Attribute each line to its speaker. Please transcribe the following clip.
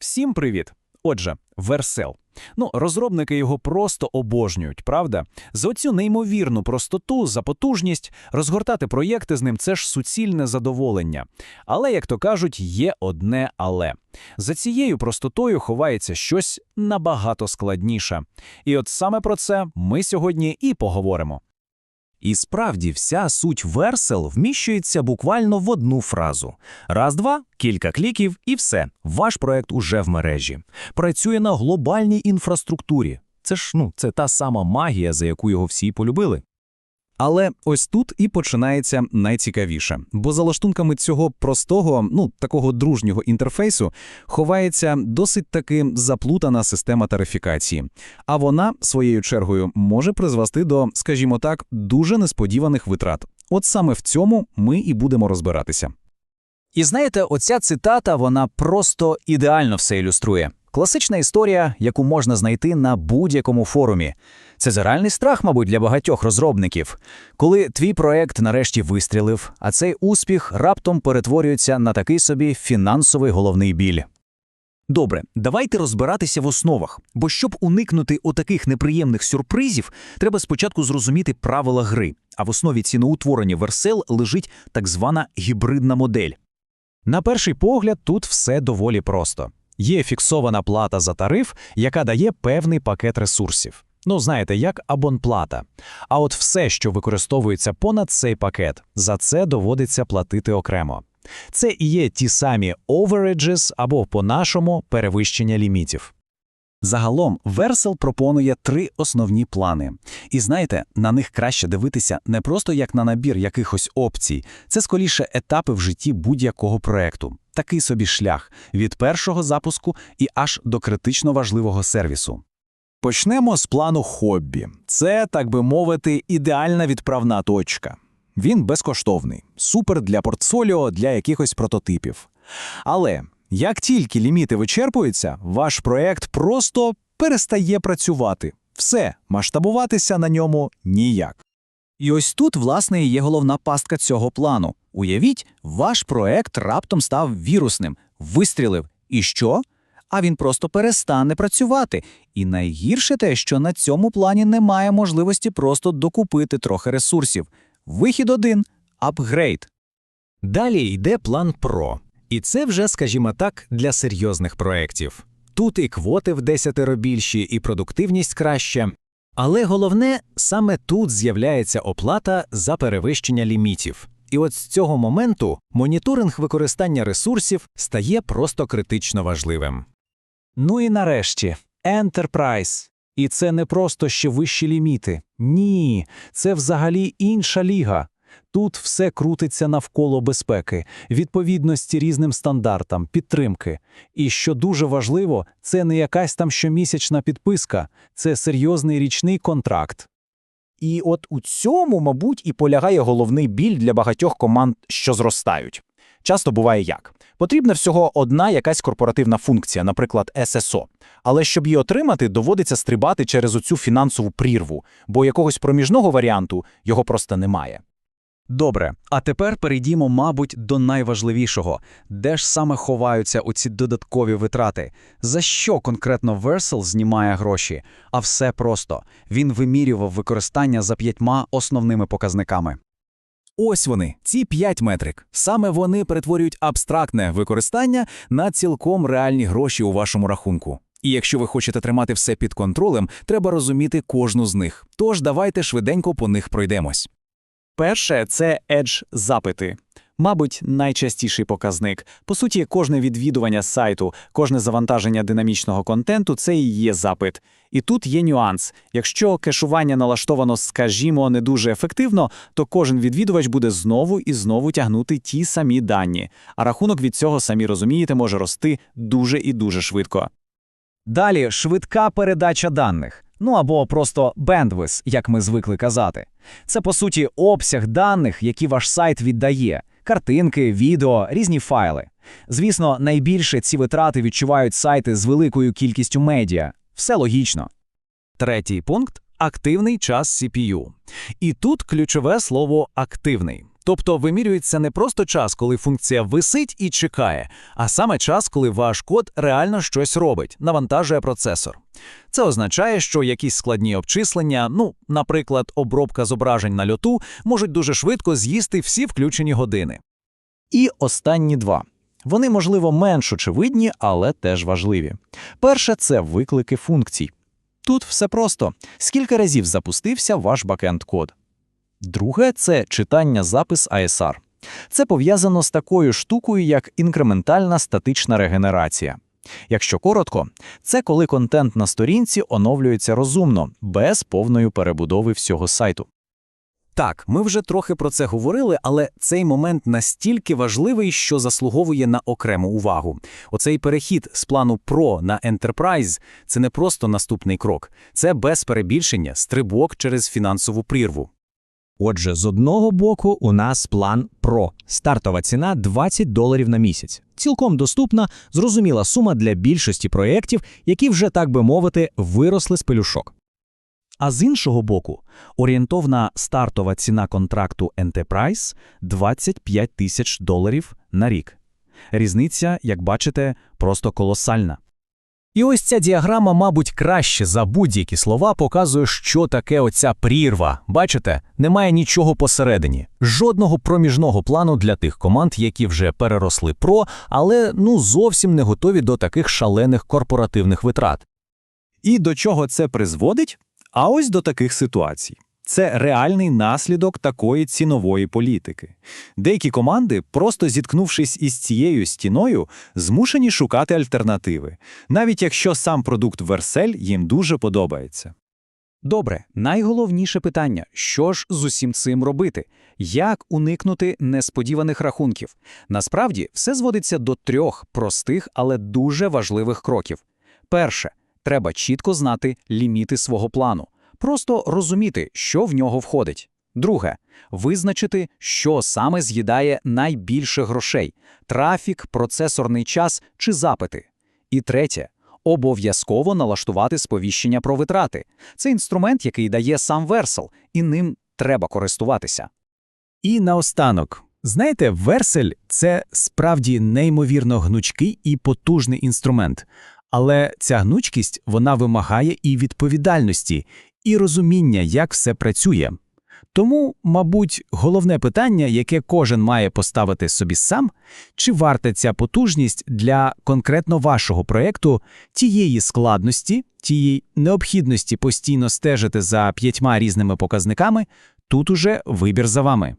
Speaker 1: Всім привіт! Отже, Версел. Ну, розробники його просто обожнюють, правда? За оцю неймовірну простоту, за потужність, розгортати проєкти з ним це ж суцільне задоволення. Але, як то кажуть, є одне але. За цією простотою ховається щось набагато складніше. І от саме про це ми сьогодні і поговоримо.
Speaker 2: І справді вся суть версел вміщується буквально в одну фразу. Раз-два, кілька кліків і все. Ваш проект уже в мережі. Працює на глобальній інфраструктурі. Це ж ну, це та сама магія, за яку його всі полюбили.
Speaker 3: Але ось тут і починається найцікавіше, бо за лаштунками цього простого, ну такого дружнього інтерфейсу ховається досить таки заплутана система тарифікації. А вона своєю чергою може призвести до, скажімо так, дуже несподіваних витрат. От саме в цьому ми і будемо розбиратися.
Speaker 1: І знаєте, оця цитата вона просто ідеально все ілюструє. Класична історія, яку можна знайти на будь-якому форумі. Це загальний страх, мабуть, для багатьох розробників. Коли твій проект нарешті вистрілив, а цей успіх раптом перетворюється на такий собі фінансовий головний біль.
Speaker 2: Добре, давайте розбиратися в основах, бо щоб уникнути отаких неприємних сюрпризів, треба спочатку зрозуміти правила гри, а в основі ціноутворення версел лежить так звана гібридна модель.
Speaker 3: На перший погляд, тут все доволі просто. Є фіксована плата за тариф, яка дає певний пакет ресурсів. Ну, знаєте, як абонплата. А от все, що використовується понад цей пакет, за це доводиться платити окремо. Це і є ті самі overages або по-нашому перевищення лімітів. Загалом Версел пропонує три основні плани. І знаєте, на них краще дивитися не просто як на набір якихось опцій, це скоріше етапи в житті будь-якого проекту. Такий собі шлях від першого запуску і аж до критично важливого сервісу. Почнемо з плану хобі. Це, так би мовити, ідеальна відправна точка. Він безкоштовний, супер для портфоліо, для якихось прототипів. Але як тільки ліміти вичерпуються, ваш проект просто перестає працювати. Все, масштабуватися на ньому ніяк. І ось тут, власне, і є головна пастка цього плану. Уявіть, ваш проект раптом став вірусним, вистрілив. І що? А він просто перестане працювати. І найгірше те, що на цьому плані немає можливості просто докупити трохи ресурсів. Вихід один апгрейд.
Speaker 2: Далі йде план PRO. І це вже, скажімо так, для серйозних проєктів. Тут і квоти в десятеро більші, і продуктивність краще. Але головне, саме тут з'являється оплата за перевищення лімітів. І от з цього моменту моніторинг використання ресурсів стає просто критично важливим.
Speaker 3: Ну і нарешті Enterprise. І це не просто ще вищі ліміти. Ні, це взагалі інша ліга. Тут все крутиться навколо безпеки, відповідності різним стандартам, підтримки. І що дуже важливо, це не якась там щомісячна підписка, це серйозний річний контракт.
Speaker 4: І от у цьому, мабуть, і полягає головний біль для багатьох команд, що зростають. Часто буває як. Потрібна всього одна якась корпоративна функція, наприклад, SSO. Але щоб її отримати, доводиться стрибати через оцю фінансову прірву, бо якогось проміжного варіанту його просто немає.
Speaker 3: Добре, а тепер перейдімо, мабуть, до найважливішого, де ж саме ховаються оці додаткові витрати. За що конкретно Versal знімає гроші? А все просто він вимірював використання за п'ятьма основними показниками. Ось вони, ці п'ять метрик. Саме вони перетворюють абстрактне використання на цілком реальні гроші у вашому рахунку. І якщо ви хочете тримати все під контролем, треба розуміти кожну з них. Тож давайте швиденько по них пройдемось.
Speaker 4: Перше це edge запити. Мабуть, найчастіший показник. По суті, кожне відвідування сайту, кожне завантаження динамічного контенту це і є запит. І тут є нюанс. Якщо кешування налаштовано, скажімо, не дуже ефективно, то кожен відвідувач буде знову і знову тягнути ті самі дані. А рахунок від цього, самі розумієте, може рости дуже і дуже швидко.
Speaker 3: Далі швидка передача даних. Ну або просто bandwidth, як ми звикли казати. Це по суті обсяг даних, які ваш сайт віддає: картинки, відео, різні файли. Звісно, найбільше ці витрати відчувають сайти з великою кількістю медіа. Все логічно. Третій пункт активний час CPU. І тут ключове слово активний.
Speaker 1: Тобто вимірюється не просто час, коли функція висить і чекає, а саме час, коли ваш код реально щось робить, навантажує процесор. Це означає, що якісь складні обчислення, ну, наприклад, обробка зображень на льоту, можуть дуже швидко з'їсти всі включені години.
Speaker 4: І останні два. Вони, можливо, менш очевидні, але теж важливі. Перше це виклики функцій. Тут все просто. Скільки разів запустився ваш бакенд-код. Друге це читання-запис ASR. Це пов'язано з такою штукою, як інкрементальна статична регенерація. Якщо коротко, це коли контент на сторінці оновлюється розумно, без повної перебудови всього сайту.
Speaker 1: Так, ми вже трохи про це говорили, але цей момент настільки важливий, що заслуговує на окрему увагу. Оцей перехід з плану Pro на Enterprise – це не просто наступний крок, це без перебільшення стрибок через фінансову прірву.
Speaker 3: Отже, з одного боку у нас план PRO. Стартова ціна 20 доларів на місяць. Цілком доступна, зрозуміла сума для більшості проєктів, які вже, так би мовити, виросли з пелюшок.
Speaker 1: А з іншого боку, орієнтовна стартова ціна контракту Enterprise – 25 тисяч доларів на рік. Різниця, як бачите, просто колосальна.
Speaker 3: І ось ця діаграма, мабуть, краще за будь-які слова показує, що таке оця прірва. Бачите, немає нічого посередині, жодного проміжного плану для тих команд, які вже переросли про, але ну зовсім не готові до таких шалених корпоративних витрат.
Speaker 4: І до чого це призводить? А ось до таких ситуацій. Це реальний наслідок такої цінової політики. Деякі команди, просто зіткнувшись із цією стіною, змушені шукати альтернативи, навіть якщо сам продукт Vercel їм дуже подобається. Добре, найголовніше питання: що ж з усім цим робити? Як уникнути несподіваних рахунків? Насправді, все зводиться до трьох простих, але дуже важливих кроків. Перше, треба чітко знати ліміти свого плану, просто розуміти, що в нього входить. Друге, визначити, що саме з'їдає найбільше грошей – трафік, процесорний час чи запити. І третє, обов'язково налаштувати сповіщення про витрати. Це інструмент, який дає сам Vercel, і ним треба користуватися.
Speaker 3: І наостанок. Знаєте, Версель це справді неймовірно гнучкий і потужний інструмент. Але ця гнучкість вона вимагає і відповідальності, і розуміння, як все працює. Тому, мабуть, головне питання, яке кожен має поставити собі сам, чи варта ця потужність для конкретно вашого проєкту тієї складності, тієї необхідності постійно стежити за п'ятьма різними показниками, тут уже вибір за вами.